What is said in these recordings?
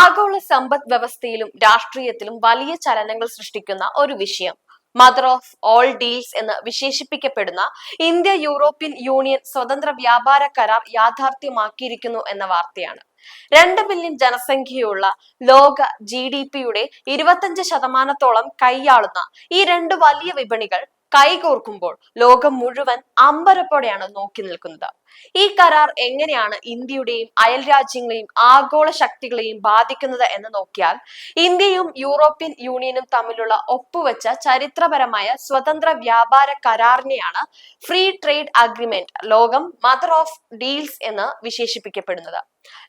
ആഗോള സമ്പദ് വ്യവസ്ഥയിലും രാഷ്ട്രീയത്തിലും വലിയ ചലനങ്ങൾ സൃഷ്ടിക്കുന്ന ഒരു വിഷയം. മദർ ഓഫ് ഓൾ ഡീൽസ് എന്ന് വിശേഷിപ്പിക്കപ്പെടുന്ന ഇന്ത്യ യൂറോപ്യൻ യൂണിയൻ സ്വതന്ത്ര വ്യാപാര കരാർ യാഥാർത്ഥ്യമാക്കിയിരിക്കുന്നു എന്ന വാർത്തയാണ്. രണ്ട് ബില്യൺ ജനസംഖ്യയുള്ള ലോക ജി ഡി പിയുടെ ഇരുപത്തഞ്ച് ശതമാനത്തോളം കൈയാളുന്ന ഈ രണ്ട് വലിയ വിപണികൾ കൈകോർക്കുമ്പോൾ ലോകം മുഴുവൻ അമ്പരപ്പോടെയാണ് നോക്കി നിൽക്കുന്നത്. ഈ കരാർ എങ്ങനെയാണ് ഇന്ത്യയുടെയും അയൽ രാജ്യങ്ങളെയും ആഗോള ശക്തികളെയും ബാധിക്കുന്നത് എന്ന് നോക്കിയാൽ ഇന്ത്യയും യൂറോപ്യൻ യൂണിയനും തമ്മിലുള്ള ഒപ്പുവെച്ച ചരിത്രപരമായ സ്വതന്ത്ര വ്യാപാര കരാറിനെയാണ് ഫ്രീ ട്രേഡ് അഗ്രിമെന്റ് ലോകം മദർ ഓഫ് ഡീൽസ് എന്ന് വിശേഷിപ്പിക്കപ്പെടുന്നത്.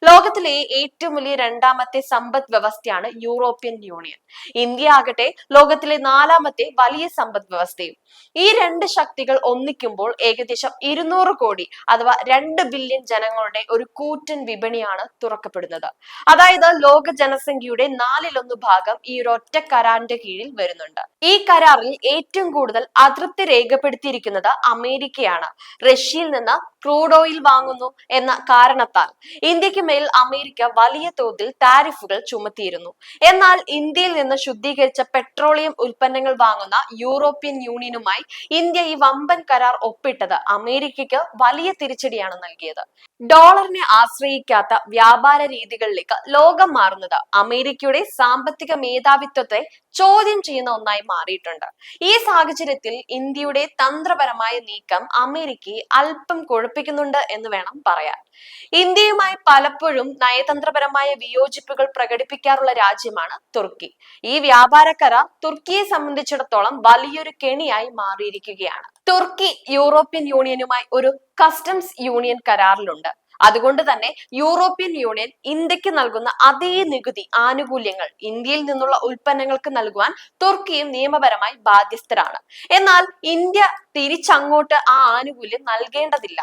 ലോകത്തിലെ ഏറ്റവും വലിയ രണ്ടാമത്തെ സമ്പദ് വ്യവസ്ഥയാണ് യൂറോപ്യൻ യൂണിയൻ. ഇന്ത്യ ആകട്ടെ ലോകത്തിലെ നാലാമത്തെ വലിയ സമ്പദ് വ്യവസ്ഥയും. ഈ രണ്ട് ശക്തികൾ ഒന്നിക്കുമ്പോൾ ഏകദേശം ഇരുന്നൂറ് കോടി അഥവാ രണ്ട് ബില്യൺ ജനങ്ങളുടെ ഒരു കൂറ്റൻ വിപണിയാണ് തുറക്കപ്പെടുന്നത്. അതായത് ലോക ജനസംഖ്യയുടെ നാലിലൊന്ന് ഭാഗം ഈ ഒരൊറ്റ കരാറിന്റെ കീഴിൽ വരുന്നുണ്ട്. ഈ കരാറിൽ ഏറ്റവും കൂടുതൽ അതൃപ്തി രേഖപ്പെടുത്തിയിരിക്കുന്നത് അമേരിക്കയാണ്. റഷ്യയിൽ നിന്ന് ക്രൂഡ് ഓയിൽ വാങ്ങുന്നു എന്ന കാരണത്താൽ ഇന്ത്യയ്ക്ക് മേൽ അമേരിക്ക വലിയ തോതിൽ താരിഫുകൾ ചുമത്തിയിരുന്നു. എന്നാൽ ഇന്ത്യയിൽ നിന്ന് ശുദ്ധീകരിച്ച പെട്രോളിയം ഉൽപ്പന്നങ്ങൾ വാങ്ങുന്ന യൂറോപ്യൻ യൂണിയനുമായി ഇന്ത്യ ഈ വമ്പൻ കരാർ ഒപ്പിട്ടത് അമേരിക്കയ്ക്ക് വലിയ തിരിച്ചടിയാണ് നൽകിയത്. ഡോളറിനെ ആശ്രയിക്കാത്ത വ്യാപാര രീതികളിലേക്ക് ലോകം മാറുന്നത് അമേരിക്കയുടെ സാമ്പത്തിക മേധാവിത്വത്തെ ചോദ്യം ചെയ്യുന്ന ഒന്നായി മാറിയിട്ടുണ്ട്. ഈ സാഹചര്യത്തിൽ ഇന്ത്യയുടെ തന്ത്രപരമായ നീക്കം അമേരിക്കയെ അല്പം കുഴപ്പിക്കുന്നുണ്ട് എന്ന് വേണം പറയാൻ. ഇന്ത്യയുമായി പലപ്പോഴും നയതന്ത്രപരമായ വിയോജിപ്പുകൾ പ്രകടിപ്പിക്കാറുള്ള രാജ്യമാണ് തുർക്കി. ഈ വ്യാപാര കരാർ തുർക്കിയെ സംബന്ധിച്ചിടത്തോളം വലിയൊരു കെണിയായി മാറിയിരിക്കുകയാണ്. തുർക്കി യൂറോപ്യൻ യൂണിയനുമായി ഒരു കസ്റ്റംസ് യൂണിയൻ കരാറിലുണ്ട്. അതുകൊണ്ട് തന്നെ യൂറോപ്യൻ യൂണിയൻ ഇന്ത്യയ്ക്ക് നൽകുന്ന അതേ നികുതി ആനുകൂല്യങ്ങൾ ഇന്ത്യയിൽ നിന്നുള്ള ഉൽപ്പന്നങ്ങൾക്ക് നൽകുവാൻ തുർക്കിയും നിയമപരമായി ബാധ്യസ്ഥരാണ്. എന്നാൽ ഇന്ത്യ തിരിച്ചങ്ങോട്ട് ആ ആനുകൂല്യം നൽകേണ്ടതില്ല.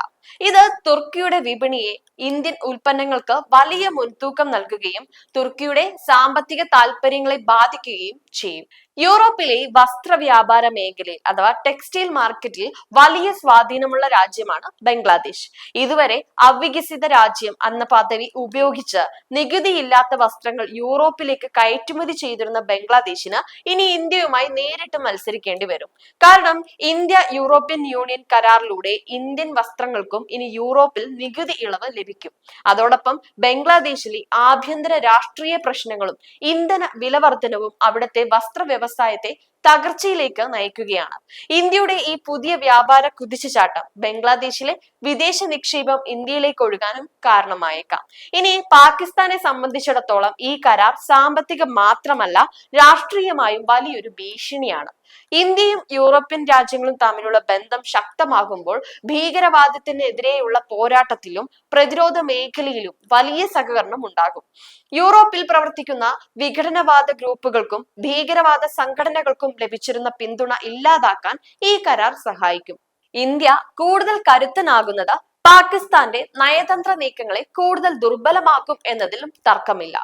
ഇത് തുർക്കിയുടെ വിപണിയെ ഇന്ത്യൻ ഉൽപ്പന്നങ്ങൾക്ക് വലിയ മുൻതൂക്കം നൽകുകയും തുർക്കിയുടെ സാമ്പത്തിക താൽപര്യങ്ങളെ ബാധിക്കുകയും ചെയ്യും. യൂറോപ്പിലെ വസ്ത്ര വ്യാപാര മേഖലയിൽ അഥവാ ടെക്സ്റ്റൈൽ മാർക്കറ്റിൽ വലിയ സ്വാധീനമുള്ള രാജ്യമാണ് ബംഗ്ലാദേശ്. ഇതുവരെ അവികസിത രാജ്യം എന്ന പദവി ഉപയോഗിച്ച് നികുതിയില്ലാത്ത വസ്ത്രങ്ങൾ യൂറോപ്പിലേക്ക് കയറ്റുമതി ചെയ്തിരുന്ന ബംഗ്ലാദേശിന് ഇനി ഇന്ത്യയുമായി നേരിട്ട് മത്സരിക്കേണ്ടി വരും. കാരണം ഇന്ത്യ യൂറോപ്യൻ യൂണിയൻ കരാറിലൂടെ ഇന്ത്യൻ വസ്ത്രങ്ങൾക്കും ഇനി യൂറോപ്പിൽ നികുതി ഇളവ് ലഭിക്കും. അതോടൊപ്പം ബംഗ്ലാദേശിലെ ആഭ്യന്തര രാഷ്ട്രീയ പ്രശ്നങ്ങളും ഇന്ധന വിലവർധനവും അവിടുത്തെ വസ്ത്ര വ്യവസായത്തെ തകർച്ചയിലേക്ക് നയിക്കുകയാണ്. ഇന്ത്യയുടെ ഈ പുതിയ വ്യാപാര കുതിച്ചുചാട്ടം ബംഗ്ലാദേശിലെ വിദേശ നിക്ഷേപം ഇന്ത്യയിലേക്ക് ഒഴുകാനും കാരണമായേക്കാം. ഇനി പാകിസ്ഥാനെ സംബന്ധിച്ചിടത്തോളം ഈ കരാർ സാമ്പത്തികം മാത്രമല്ല രാഷ്ട്രീയമായും വലിയൊരു ഭീഷണിയാണ്. ഇന്ത്യയും യൂറോപ്യൻ രാജ്യങ്ങളും തമ്മിലുള്ള ബന്ധം ശക്തമാകുമ്പോൾ ഭീകരവാദത്തിനെതിരെയുള്ള പോരാട്ടത്തിലും പ്രതിരോധ മേഖലയിലും വലിയ സഹകരണം ഉണ്ടാകും. യൂറോപ്പിൽ പ്രവർത്തിക്കുന്ന വിഘടനവാദ ഗ്രൂപ്പുകൾക്കും ഭീകരവാദ സംഘടനകൾക്കും ലഭിച്ചിരുന്ന പിന്തുണ ഇല്ലാതാക്കാൻ ഈ കരാർ സഹായിക്കും. ഇന്ത്യ കൂടുതൽ കരുത്തനാകുന്നത് പാകിസ്ഥാന്റെ നയതന്ത്ര നീക്കങ്ങളെ കൂടുതൽ ദുർബലമാക്കും എന്നതിലും തർക്കമില്ല.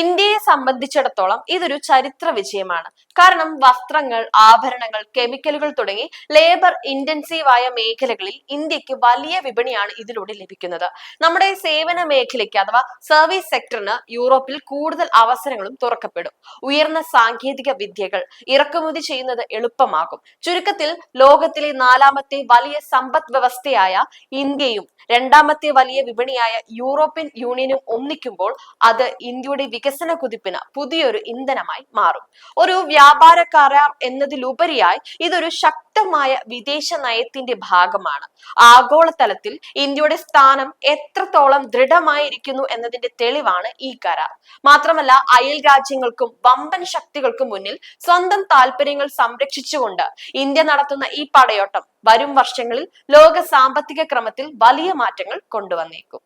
ഇന്ത്യയെ സംബന്ധിച്ചിടത്തോളം ഇതൊരു ചരിത്ര വിജയമാണ്. കാരണം വസ്ത്രങ്ങൾ ആഭരണങ്ങൾ കെമിക്കലുകൾ തുടങ്ങി ലേബർ ഇന്റൻസീവ് ആയ മേഖലകളിൽ ഇന്ത്യയ്ക്ക് വലിയ വിപണിയാണ് ഇതിലൂടെ ലഭിക്കുന്നത്. നമ്മുടെ സേവന മേഖലയ്ക്ക് അഥവാ സർവീസ് സെക്ടറിന് യൂറോപ്പിൽ കൂടുതൽ അവസരങ്ങളും തുറക്കപ്പെടും. ഉയർന്ന സാങ്കേതിക വിദ്യകൾ ഇറക്കുമതി ചെയ്യുന്നത് എളുപ്പമാകും. ചുരുക്കത്തിൽ ലോകത്തിലെ നാലാമത്തെ വലിയ സമ്പദ് വ്യവസ്ഥയായ ഇന്ത്യയും രണ്ടാമത്തെ വലിയ വിപണിയായ യൂറോപ്യൻ യൂണിയനും ഒന്നിക്കുമ്പോൾ അത് ഇന്ത്യയുടെ വികസന കുതിപ്പിന് പുതിയൊരു ഇന്ധനമായി മാറും. ഒരു വ്യാപാര കരാർ എന്നതിലുപരിയായി ഇതൊരു ശക്തമായ വിദേശ നയത്തിന്റെ ഭാഗമാണ്. ആഗോളതലത്തിൽ ഇന്ത്യയുടെ സ്ഥാനം എത്രത്തോളം ദൃഢമായിരിക്കുന്നു എന്നതിന്റെ തെളിവാണ് ഈ കരാർ. മാത്രമല്ല അയൽ രാജ്യങ്ങൾക്കും വമ്പൻ ശക്തികൾക്കും മുന്നിൽ സ്വന്തം താല്പര്യങ്ങൾ സംരക്ഷിച്ചുകൊണ്ട് ഇന്ത്യ നടത്തുന്ന ഈ പടയോട്ടം വരും വർഷങ്ങളിൽ ലോക സാമ്പത്തിക ക്രമത്തിൽ വലിയ മാറ്റങ്ങൾ കൊണ്ടുവന്നേക്കും.